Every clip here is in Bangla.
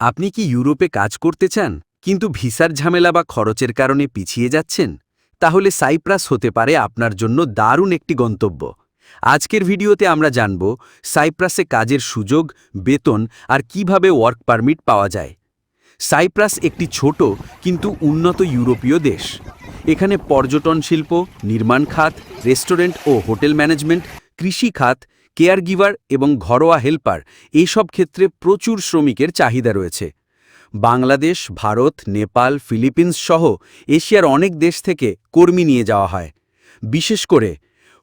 আপনি কি ইউরোপে কাজ করতে চান, কিন্তু ভিসার ঝামেলা বা খরচের কারণে পিছিয়ে যাচ্ছেন? তাহলে সাইপ্রাস হতে পারে আপনার জন্য দারুণ একটি গন্তব্য। আজকের ভিডিওতে আমরা জানব, সাইপ্রাসে কাজের সুযোগ, বেতন আর কীভাবে ওয়ার্ক পারমিট পাওয়া যায়। সাইপ্রাস একটি ছোট কিন্তু উন্নত ইউরোপীয় দেশ। এখানে পর্যটন শিল্প, নির্মাণ খাত, রেস্টুরেন্ট ও হোটেল ম্যানেজমেন্ট, কৃষি খাত কেয়ার গিভার এবং ঘরোয়া হেল্পার, এইসব ক্ষেত্রে প্রচুর শ্রমিকের চাহিদা রয়েছে। বাংলাদেশ, ভারত, নেপাল, ফিলিপিন্স সহ এশিয়ার অনেক দেশ থেকে কর্মী নিয়ে যাওয়া হয়। বিশেষ করে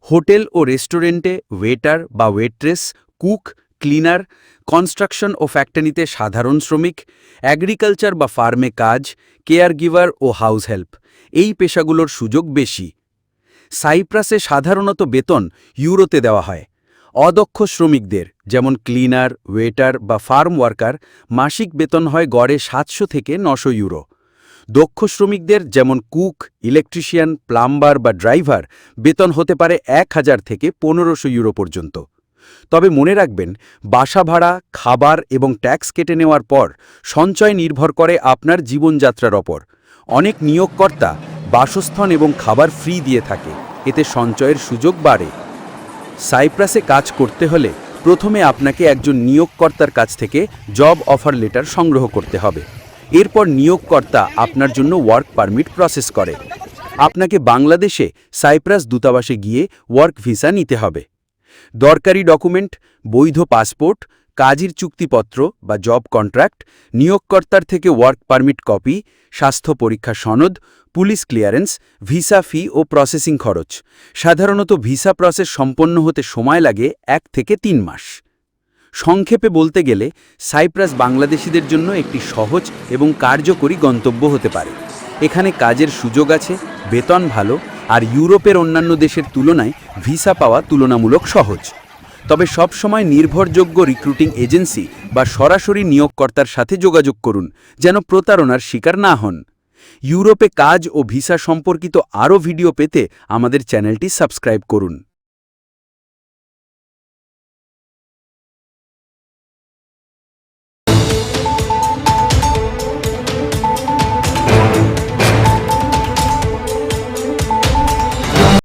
হোটেল ও রেস্টুরেন্টে ওয়েটার বা ওয়েট্রেস, কুক, ক্লিনার, কনস্ট্রাকশন ও ফ্যাক্টরিতে সাধারণ শ্রমিক, অ্যাগ্রিকালচার বা ফার্মে কাজ কেয়ার গিভার ও হাউস হেল্প, এই পেশাগুলোর সুযোগ বেশি। সাইপ্রাসে সাধারণত বেতন ইউরোতে দেওয়া হয়। অদক্ষ শ্রমিকদের, যেমন ক্লিনার, ওয়েটার বা ফার্ম ওয়ার্কার, মাসিক বেতন হয় গড়ে সাতশো থেকে নশো ইউরো। দক্ষ শ্রমিকদের, যেমন কুক, ইলেকট্রিশিয়ান, প্লাম্বার বা ড্রাইভার, বেতন হতে পারে এক হাজার থেকে পনেরোশো ইউরো পর্যন্ত। তবে মনে রাখবেন, বাসা ভাড়া, খাবার এবং ট্যাক্স কেটে নেওয়ার পর সঞ্চয় নির্ভর করে আপনার জীবনযাত্রার ওপর। অনেক নিয়োগকর্তা বাসস্থান এবং খাবার ফ্রি দিয়ে থাকে। এতে সঞ্চয়ের সুযোগ বাড়ে। সাইপ্রাসে কাজ করতে হলে প্রথমে আপনাকে একজন নিয়োগকর্তার কাছ থেকে জব অফার লেটার সংগ্রহ করতে হবে। এরপর নিয়োগকর্তা আপনার জন্য ওয়ার্ক পারমিট প্রসেস করে। আপনাকে বাংলাদেশে সাইপ্রাস দূতাবাসে গিয়ে ওয়ার্ক ভিসা নিতে হবে। দরকারি ডকুমেন্ট, বৈধ পাসপোর্ট কাজের চুক্তিপত্র বা জব কন্ট্রাক্ট, নিয়োগকর্তার থেকে ওয়ার্ক পারমিট কপি, স্বাস্থ্য পরীক্ষা সনদ, পুলিশ ক্লিয়ারেন্স, ভিসা ফি ও প্রসেসিং খরচ। সাধারণত ভিসা প্রসেস সম্পন্ন হতে সময় লাগে এক থেকে তিন মাস। সংক্ষেপে বলতে গেলে, সাইপ্রাস বাংলাদেশিদের জন্য একটি সহজ এবং কার্যকরী গন্তব্য হতে পারে। এখানে কাজের সুযোগ আছে, বেতন ভালো, আর ইউরোপের অন্যান্য দেশের তুলনায় ভিসা পাওয়া তুলনামূলক সহজ। তবে সবসময় নির্ভরযোগ্য রিক্রুটিং এজেন্সি বা সরাসরি নিয়োগকর্তার সাথে যোগাযোগ করুন, যেন প্রতারণার শিকার না হন। ইউরোপে কাজ ও ভিসা সম্পর্কিত আরও ভিডিও পেতে আমাদের চ্যানেলটি সাবস্ক্রাইব করুন।